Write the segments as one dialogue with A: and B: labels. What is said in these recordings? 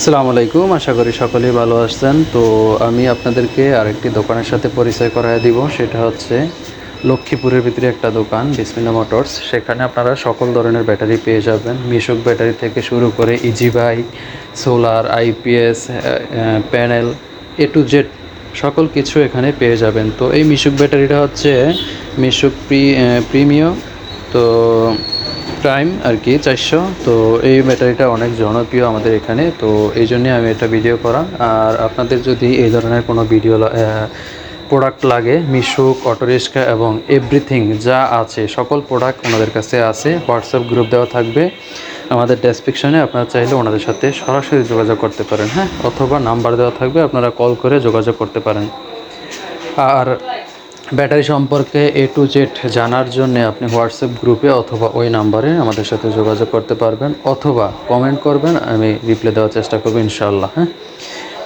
A: আসসালামু আলাইকুম, আশা করি সকলেই ভালো আছেন। তো আমি আপনাদেরকে আরেকটি দোকানের সাথে পরিচয় করায় দিব, সেটা হচ্ছে লক্ষ্মীপুরের ভিতরে একটা দোকান, বিসমিল্লা মোটরস। সেখানে আপনারা সকল ধরনের ব্যাটারি পেয়ে যাবেন। মিশুক ব্যাটারি থেকে শুরু করে easy bike solar, IPS panel A to Z সকল কিছু এখানে পেয়ে যাবেন। তো এই মিশুক ব্যাটারিটা হচ্ছে মিশুক প্রি প্রিমিয়াম। তো প্রাইম আর কি, চারশো। তো এই ব্যাটারিটা অনেক জনপ্রিয় আমাদের এখানে, তো এই জন্যে আমি এটা ভিডিও করা। আর আপনাদের যদি এই ধরনের কোনো ভিডিও প্রোডাক্ট লাগে, মিশুক, অটোরিক্সা এবং এভরিথিং যা আছে, সকল প্রোডাক্ট ওনাদের কাছে আছে হোয়াটসঅ্যাপ গ্রুপ দেওয়া থাকবে। আমাদের ডেসক্রিপশনে আপনারা চাইলে ওনাদের সাথে সরাসরি যোগাযোগ করতে পারেন হ্যাঁ? অথবা নাম্বার দেওয়া থাকবে, আপনারা কল করে যোগাযোগ করতে পারেন। আর ব্যাটারি সম্পর্কে এ টু জেড জানার জন্য আপনি হোয়াটসঅ্যাপ গ্রুপে অথবা ওই নাম্বারে আমাদের সাথে যোগাযোগ করতে পারবেন অথবা কমেন্ট করবেন, আমি রিপ্লাই দেওয়ার চেষ্টা করব ইনশাল্লাহ হ্যাঁ?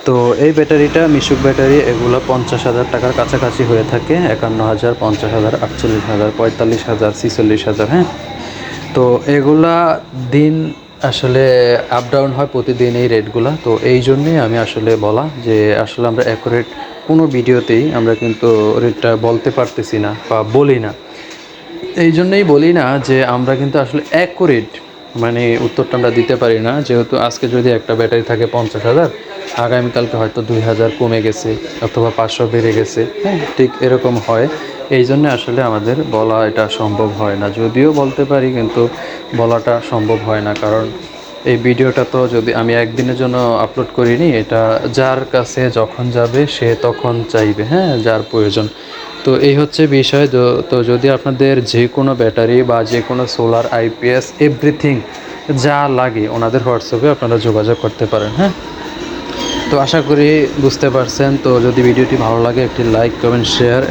A: তো এই ব্যাটারিটা, মিশুক ব্যাটারি, এগুলো পঞ্চাশ হাজার টাকার কাছাকাছি হয়ে থাকে, একান্ন হাজার, পঞ্চাশ হাজার, আটচল্লিশ হাজার, পঁয়তাল্লিশ হাজার, ছিচল্লিশ হাজার হ্যাঁ? তো এগুলা দিন আসলে আপ ডাউন হয় প্রতিদিন এই রেটগুলা তো এই জন্যেই আমি আসলে বলা যে আসলে আমরা অ্যাকুরেট কোনো ভিডিওতেই আমরা কিন্তু রেটটা বলতে পারতেছি না বা বলি না। এই জন্যই বলি না যে আমরা কিন্তু আসলে অ্যাকুরেট মানে উত্তরটা আমরা দিতে পারি না। যেহেতু আজকে যদি একটা ব্যাটারি থাকে পঞ্চাশ হাজার, আগামীকালকে হয়তো দুই হাজার কমে গেছে অথবা পাঁচশো বেড়ে গেছে। হ্যাঁ ঠিক এরকম হয়। এই জন্য আসলে আমাদের বলা এটা সম্ভব হয় না। যদিও বলতে পারি কিন্তু বলাটা সম্ভব হয় না। কারণ এই ভিডিওটা তো যদি আমি একদিনের জন্য আপলোড করিনি, এটা যার কাছে যখন যাবে সে তখন চাইবে হ্যাঁ যার প্রয়োজন। তো এই হচ্ছে বিষয়। তো- যদি আপনাদের যে কোনো ব্যাটারি বা যে কোনো সোলার আইপিএস এভরিথিং যা লাগে ওনাদের হোয়াটসঅ্যাপে আপনারা যোগাযোগ করতে পারেন হ্যাঁ। তো আশা করি বুঝতে পারছেন। তো যদি ভিডিওটি ভালো লাগে, একটি লাইক কমেন্ট শেয়ার